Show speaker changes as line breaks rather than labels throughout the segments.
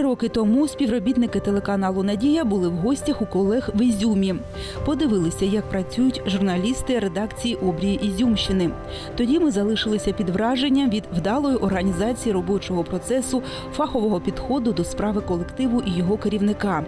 Три роки тому співробітники телеканалу Надія були в гостях у колег в Ізюмі. Подивилися, як працюють журналісти редакції Обрії Ізюмщини. Тоді ми залишилися під враженням від вдалої організації робочого процесу, фахового підходу до справи колективу і його керівника.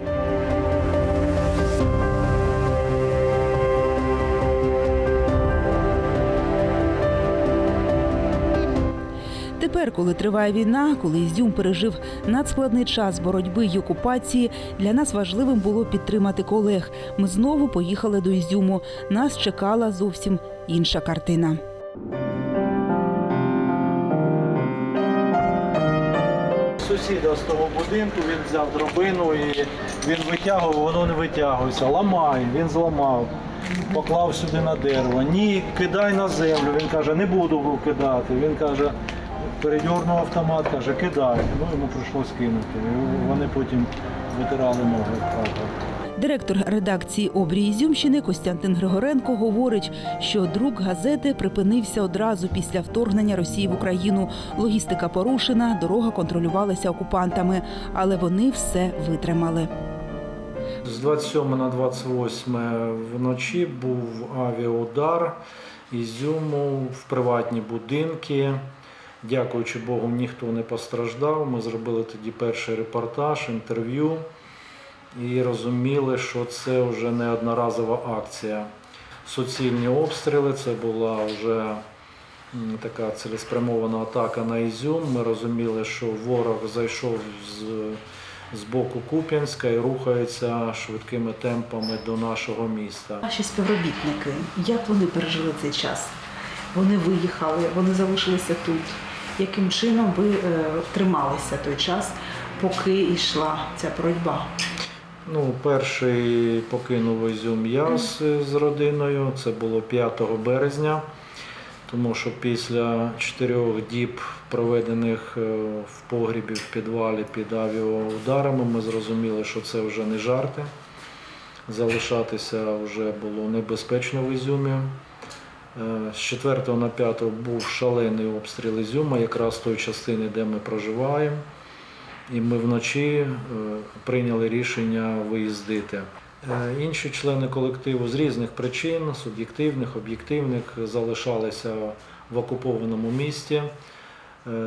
Тепер, коли триває війна, коли Ізюм пережив надскладний час боротьби й окупації, для нас важливим було підтримати колег. Ми знову поїхали до Ізюму. Нас чекала зовсім інша картина.
Сусіда з того будинку він взяв дробину і він витягував, воно не витягується. Ламай, він зламав, поклав сюди на дерево. Ні, кидай на землю. Він каже, не буду кидати. Він каже, передьорнув автомат, каже, кидай. Ну йому прийшлось кинути. І вони потім витирали ноги.
Директор редакції Обрії Ізюмщини Костянтин Григоренко говорить, що друк газети припинився одразу після вторгнення Росії в Україну. Логістика порушена, дорога контролювалася окупантами, але вони все витримали.
З 27 на 28 вночі був авіаудар Ізюму в приватні будинки. Дякуючи Богу, ніхто не постраждав. Ми зробили тоді перший репортаж, інтерв'ю і розуміли, що це вже не одноразова акція. Суцільні обстріли, це була вже така цілеспрямована атака на Ізюм. Ми розуміли, що ворог зайшов з з боку Куп'янська і рухається швидкими темпами до нашого міста.
Наші співробітники, як вони пережили цей час? Вони виїхали, вони залишилися тут. Яким чином ви е, трималися той час, поки йшла ця боротьба?
Ну, перший покинув Ізюм я з, з родиною. Це було 5 березня, тому що після чотирьох діб, проведених е, в погрібі в підвалі під авіаударами, ми зрозуміли, що це вже не жарти. Залишатися вже було небезпечно в Ізюмі. Е, З 4 на 5 був шалений обстріл Ізюма, якраз тої частини, де ми проживаємо. І ми вночі е, прийняли рішення виїздити. Е, Інші члени колективу з різних причин, суб'єктивних, об'єктивних, залишалися в окупованому місті.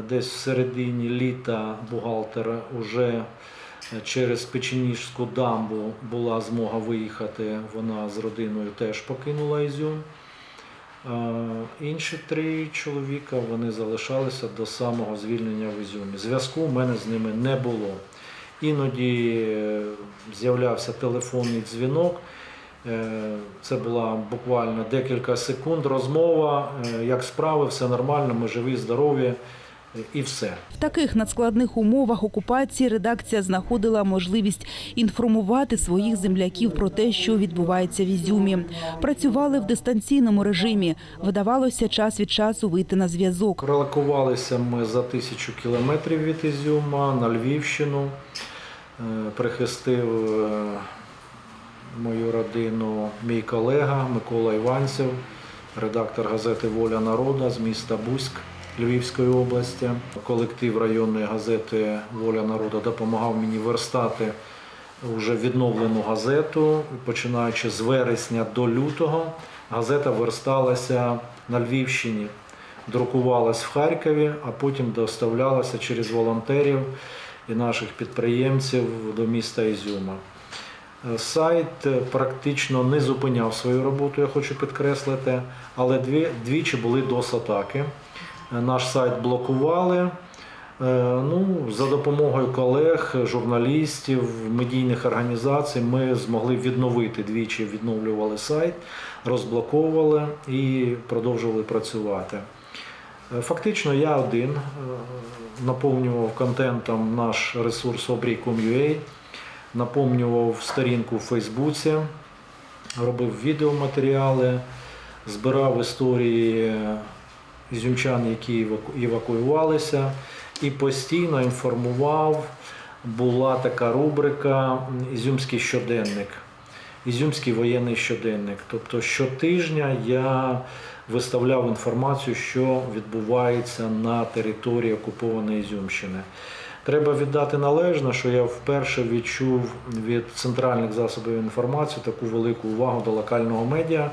Десь в середині літа бухгалтер уже через Печеніжську дамбу була змога виїхати. Вона з родиною теж покинула Ізюм. Інші три чоловіка вони залишалися до самого звільнення в Ізюмі. Зв'язку в мене з ними не було. Іноді е, з'являвся телефонний дзвінок. Е, Це була буквально декілька секунд розмова, е, як справи, все нормально, ми живі, здорові і все.
В таких надскладних умовах окупації редакція знаходила можливість інформувати своїх земляків про те, що відбувається в Ізюмі. Працювали в дистанційному режимі. Видавалося час від часу вийти на зв'язок.
Релокувалися ми за тисячу кілометрів від Ізюма на Львівщину. Е, Прихистив е, мою родину мій колега Микола Іванцев, редактор газети Воля народу з міста Бузьк Львівської області. Колектив районної газети Воля народу допомагав мені верстати вже відновлену газету. Починаючи з вересня до лютого, газета версталася на Львівщині друкувалась в Харкові, а потім доставлялася через волонтерів і наших підприємців до міста Ізюма. Сайт практично не зупиняв свою роботу, я хочу підкреслити, але дві, двічі були DOS-атаки. Е, Наш сайт блокували. Е, Ну, за допомогою колег, журналістів, медійних організацій ми змогли відновити двічі, відновлювали сайт, розблоковували і продовжували працювати. Е, Фактично я один наповнював контентом наш ресурс обрій.com.ua, наповнював сторінку в Фейсбуці, робив відеоматеріали, збирав історії ізюмчан, які евакуювалися, і постійно інформував. Була така рубрика Ізюмський щоденник. Ізюмський воєнний щоденник. Тобто щотижня я виставляв інформацію, що відбувається на території окупованої Ізюмщини. Треба віддати належне, що я вперше відчув від центральних засобів інформації таку велику увагу до локального медіа,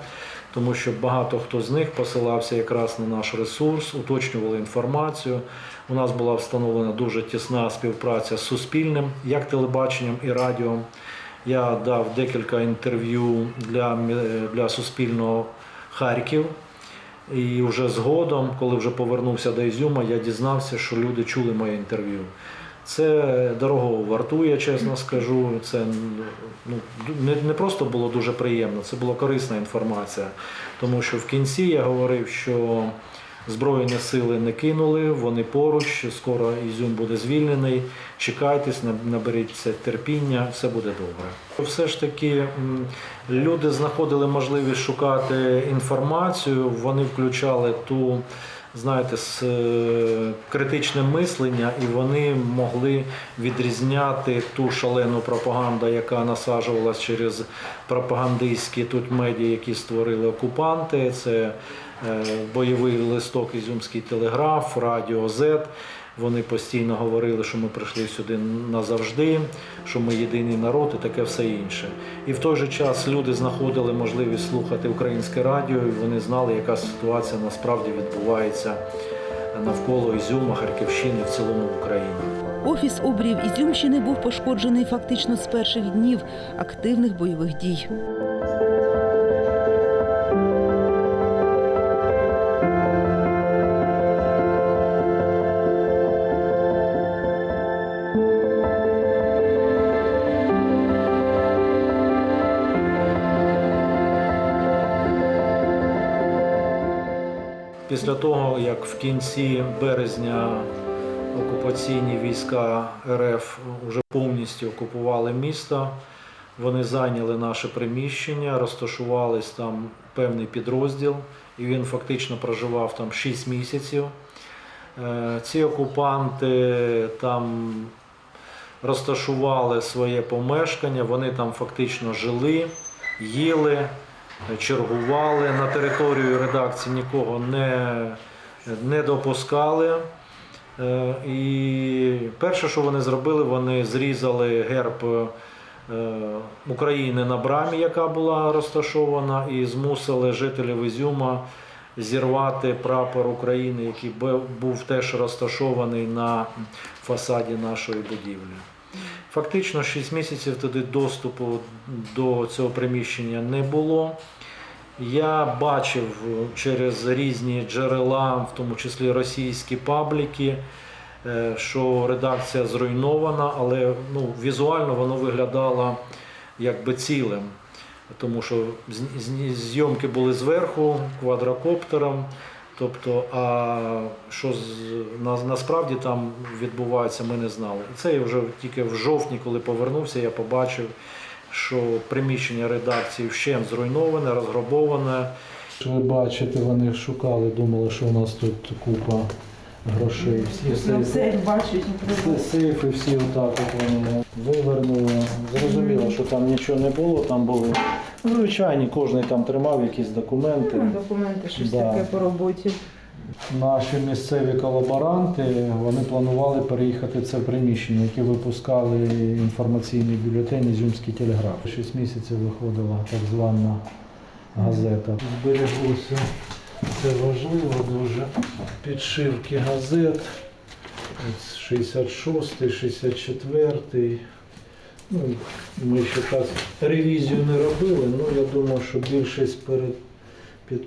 тому що багато хто з них посилався якраз на наш ресурс, уточнювали інформацію. У нас була встановлена дуже тісна співпраця з суспільним, як телебаченням і радіо. Я дав декілька інтерв'ю для, для Суспільного Харків. І вже згодом, коли вже повернувся до Ізюма, я дізнався, що люди чули моє інтерв'ю. Це дорого вартує, чесно скажу. Це ну, не, не просто було дуже приємно, це була корисна інформація. Тому що в кінці я говорив, що Збройні сили не кинули, вони поруч, скоро Ізюм буде звільнений. Чекайтесь, наб- наберіться терпіння, все буде добре. Все ж таки люди знаходили можливість шукати інформацію, вони включали ту, знаєте, з критичним критичне мислення, і вони могли відрізняти ту шалену пропаганду, яка насаджувалась через пропагандистські тут медіа, які створили окупанти. Це е, бойовий листок Ізюмський телеграф, Радіо Z. Вони постійно говорили, що ми прийшли сюди назавжди, що ми єдиний народ і таке все інше. І в той же час люди знаходили можливість слухати українське радіо, і вони знали, яка ситуація насправді відбувається навколо Ізюма, Харківщини, в цілому в Україні.
Офіс обріїв Ізюмщини був пошкоджений фактично з перших днів активних бойових дій.
Після того, як в кінці березня окупаційні війська РФ вже повністю окупували місто, вони зайняли наше приміщення, розташувались там певний підрозділ, і він фактично проживав там 6 місяців. Е, Ці окупанти там розташували своє помешкання, вони там фактично жили, їли, чергували. На територію редакції нікого не, не допускали. Е, І перше, що вони зробили, вони зрізали герб е, України на брамі, яка була розташована, і змусили жителів Ізюма зірвати прапор України, який був теж розташований на фасаді нашої будівлі. Фактично 6 місяців тоді доступу до цього приміщення не було. Я бачив через різні джерела, в тому числі російські пабліки, е, що редакція зруйнована, але ну, візуально воно виглядало якби цілим. Тому що зйомки були зверху квадрокоптером. Тобто, а що на, насправді там відбувається, ми не знали. Це я вже тільки в жовтні, коли повернувся, я побачив, що приміщення редакції вщент зруйноване, розграбоване. Ви бачите, вони шукали, думали, що у нас тут купа грошей. Всі
Ну, все як
сейфи всі отак от вони вивернули. Зрозуміло, що там нічого не було, там були ну, звичайні, кожен там тримав якісь документи.
Документи, щось
Да.
таке по роботі.
Наші місцеві колаборанти вони планували переїхати в це приміщення, яке випускали інформаційний бюлетень Ізюмський телеграф. Шість місяців виходила так звана газета. Збереглося це важливо дуже. Підшивки газет. Ось 66, 64. Ну, ми ще так ревізію не робили, але я думаю, що більшість перед під,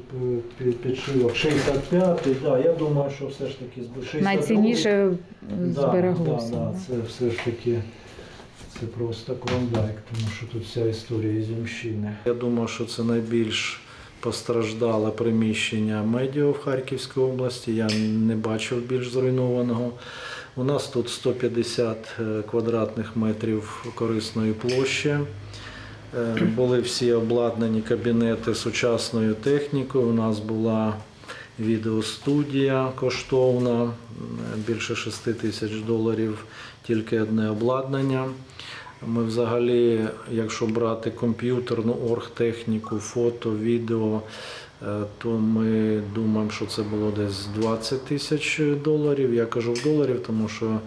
під, підшивок 65-й, да, я думаю, що все ж таки з 62-й.
Найцінніше збереглося.
Да, да, це все ж таки це просто клондайк, тому що тут вся історія Ізюмщини. Я думаю, що це найбільш постраждале приміщення медіа в Харківській області. Я не бачив більш зруйнованого. У нас тут 150 е, квадратних метрів корисної площі. Е, Були всі обладнані кабінети сучасною технікою. У нас була відеостудія коштовна, більше 6 тисяч доларів, тільки одне обладнання. Ми взагалі, якщо брати комп'ютерну оргтехніку, фото, відео, е, то ми думаємо, що це було десь 20 тисяч доларів. Я кажу в доларів, тому що Е,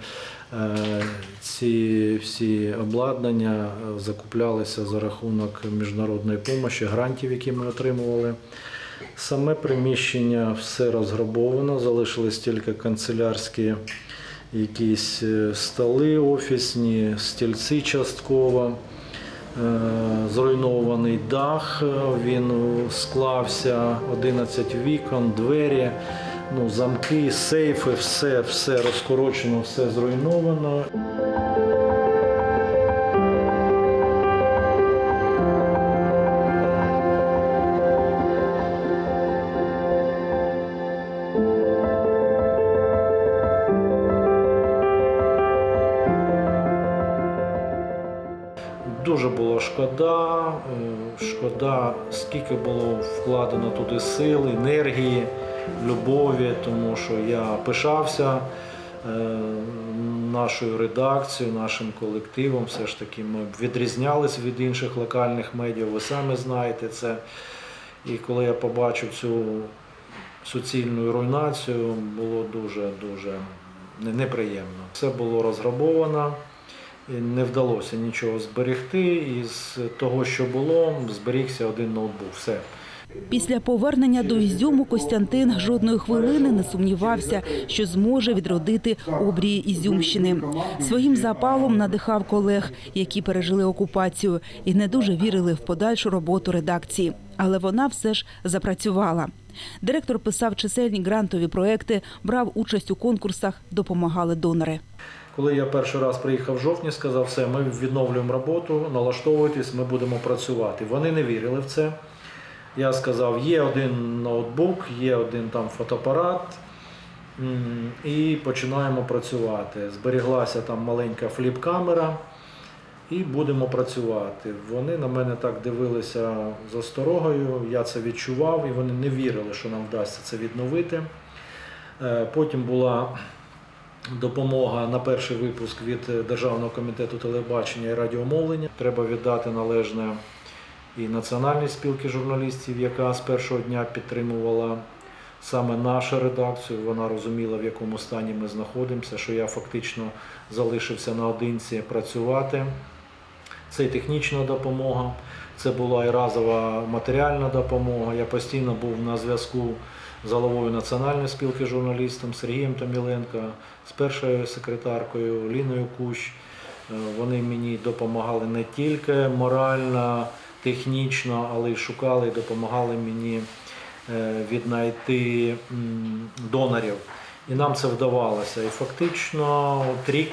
Ці всі обладнання е, закуплялися за рахунок міжнародної допомоги, грантів, які ми отримували. Саме приміщення все розграбовано, залишились тільки канцелярські якісь е, столи офісні, стільці частково. Е, Зруйнований дах, е, він склався, 11 вікон, двері, ну, замки, сейфи, все, все розкорочено, все зруйновано. Шкода, е, шкода, скільки було вкладено туди сил, енергії, любові, тому що я пишався е, нашою редакцією, нашим колективом. Все ж таки ми відрізнялися від інших локальних медіа, ви самі знаєте це. І коли я побачив цю суцільну руйнацію, було дуже-дуже неприємно. Все було розграбовано. І Не вдалося нічого зберегти. Із того, що було, зберігся один ноутбук. Все.
Після повернення до Ізюму Костянтин жодної хвилини не сумнівався, що зможе відродити обрії Ізюмщини. Своїм запалом надихав колег, які пережили окупацію і не дуже вірили в подальшу роботу редакції. Але вона все ж запрацювала. Директор писав чисельні грантові проекти, брав участь у конкурсах, допомагали донори.
Коли я перший раз приїхав в жовтні, сказав, все, ми відновлюємо роботу, налаштовуйтесь, ми будемо працювати. Вони не вірили в це. Я сказав, є один ноутбук, є один там фотоапарат, і починаємо працювати. Зберіглася там маленька фліп-камера, і будемо працювати. Вони на мене так дивилися з осторогою, я це відчував, і вони не вірили, що нам вдасться це відновити. Е, Потім була допомога на перший випуск від е, Державного комітету телебачення і радіомовлення. Треба віддати належне і Національній спілки журналістів, яка з першого дня підтримувала саме нашу редакцію. Вона розуміла, в якому стані ми знаходимося, що я фактично залишився наодинці працювати. Це і технічна допомога, це була і разова матеріальна допомога. Я постійно був на зв'язку з головою Національної спілки журналістів Сергієм Томіленко, з першою секретаркою Ліною Кущ. Е, Вони мені допомагали не тільки морально, технічно, але й шукали допомагали мені е, віднайти донорів. І нам це вдавалося. І фактично от рік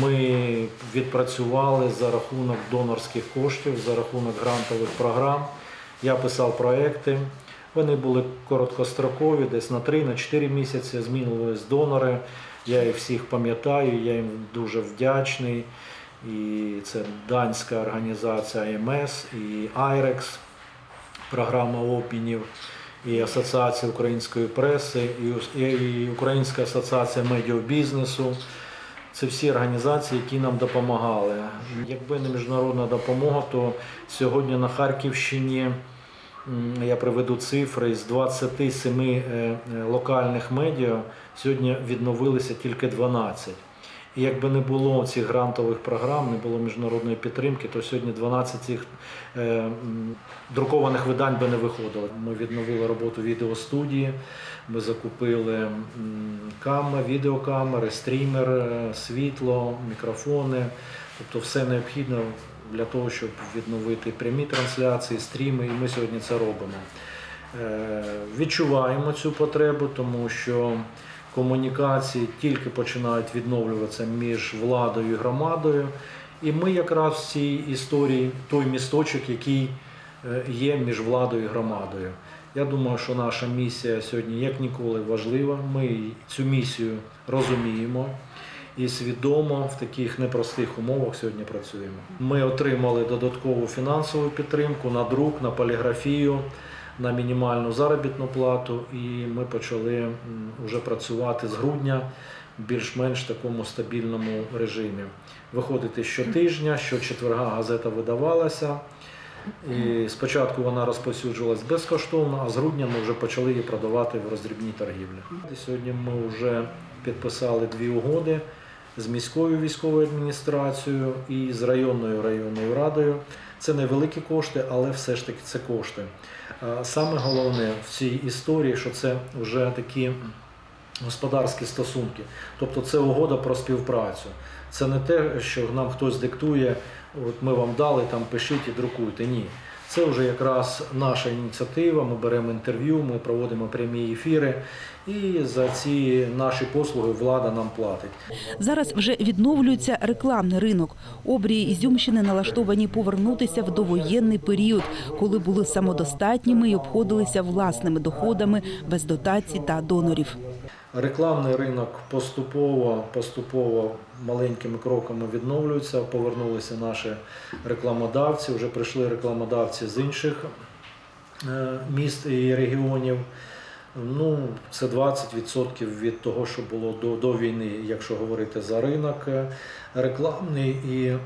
ми відпрацювали за рахунок донорських коштів, за рахунок грантових програм. Я писав проекти. Вони були короткострокові, десь на 3-4 місяці змінились донори. Я їх всіх пам'ятаю, я їм дуже вдячний. І це данська організація МС, і IREX, програма обмінів, і Асоціація української преси, і, Українська асоціація медіабізнесу. Це всі організації, які нам допомагали. Якби не міжнародна допомога, то сьогодні на Харківщині я приведу цифри з 27 е, е, локальних медіа сьогодні відновилися тільки 12. І якби не було цих грантових програм, не було міжнародної підтримки, то сьогодні 12 цих е, друкованих видань би не виходило. Ми відновили роботу відеостудії, ми закупили камери, відеокамери, стрімер, світло, мікрофони, тобто все необхідне для того, щоб відновити прямі трансляції, стріми, і ми сьогодні це робимо. Е, Відчуваємо цю потребу, тому що комунікації тільки починають відновлюватися між владою і громадою. І ми якраз в цій історії той місточок, який е, є між владою і громадою. Я думаю, що наша місія сьогодні як ніколи важлива. Ми цю місію розуміємо і свідомо в таких непростих умовах сьогодні працюємо. Ми отримали додаткову фінансову підтримку на друк, на поліграфію, на мінімальну заробітну плату, і ми почали вже працювати з грудня більш-менш такому стабільному режимі. Виходити щотижня, щочетверга газета видавалася. І спочатку вона розповсюджувалась безкоштовно, а з грудня ми вже почали її продавати в роздрібній торгівлі. Сьогодні ми вже підписали дві угоди з міською військовою адміністрацією і з районною районною радою. Це невеликі кошти, але все ж таки це кошти. Е, Саме головне в цій історії, що це вже такі господарські стосунки. Тобто це угода про співпрацю. Це не те, що нам хтось диктує, от ми вам дали, там пишіть і друкуйте. Ні. Це вже якраз наша ініціатива. Ми беремо інтерв'ю, ми проводимо прямі ефіри, і за ці наші послуги влада нам платить.
Зараз вже відновлюється рекламний ринок. Обрії Ізюмщини налаштовані повернутися в довоєнний період, коли були самодостатніми і обходилися власними доходами без дотацій та донорів.
Рекламний ринок поступово, поступово маленькими кроками відновлюється. Повернулися наші рекламодавці. Вже прийшли рекламодавці з інших е, міст і регіонів. Ну, це 20% від того, що було до, до війни, якщо говорити за ринок е, рекламний. І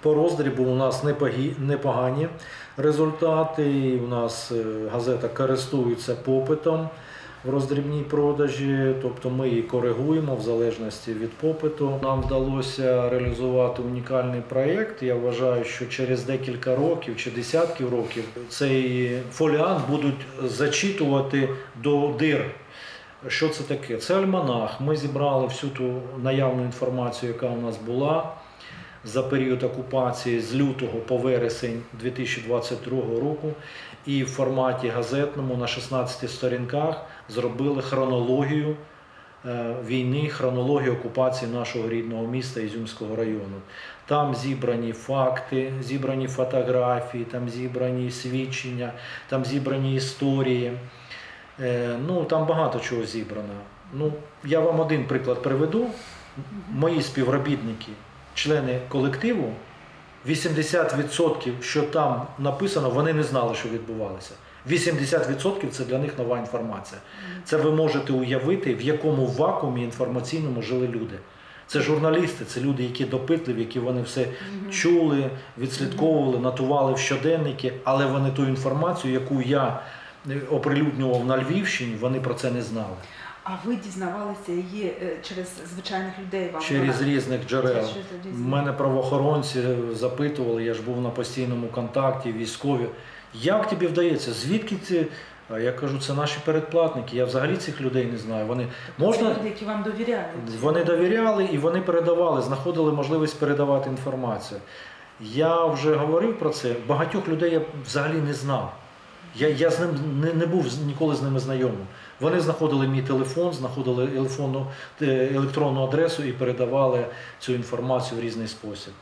по роздрібу у нас непогані результати. У нас е, газета користується попитом в роздрібній продажі, тобто ми її коригуємо в залежності від попиту. Нам вдалося реалізувати унікальний проєкт. Я вважаю, що через декілька років чи десятків років цей фоліант будуть зачитувати до дир. Що це таке? Це альманах. Ми зібрали всю ту наявну інформацію, яка у нас була за період окупації з лютого по вересень 2022 року. І в форматі газетному на 16 сторінках зробили хронологію е, війни, хронологію окупації нашого рідного міста Ізюмського району. Там зібрані факти, зібрані фотографії, там зібрані свідчення, там зібрані історії. Е, Ну, там багато чого зібрано. Ну, я вам один приклад приведу. Мої співробітники, члени колективу, 80%, що там написано, вони не знали, що відбувалося. 80% це для них нова інформація. Це ви можете уявити, в якому вакуумі інформаційному жили люди. Це журналісти, це люди, які допитливі, які вони все чули, відслідковували, натували в щоденники, але вони ту інформацію, яку я е, оприлюднював на Львівщині, вони про це не знали.
А ви дізнавалися її е, через звичайних людей? Вам
Через
вона-
різних джерел.
Через різних.
Мене правоохоронці запитували, я ж був на постійному контакті, військові. Як тобі вдається? Звідки ти? Я кажу, це наші передплатники. Я взагалі цих людей не знаю. Вони
Це
можна
люди, які вам довіряють.
вони довіряли і вони передавали, знаходили можливість передавати інформацію. Я вже говорив про це. Багатьох людей я взагалі не знав. Я, я з ним не, не був ніколи з ними знайомим. Вони знаходили мій телефон, знаходили електронну, е, електронну адресу і передавали цю інформацію в різний спосіб.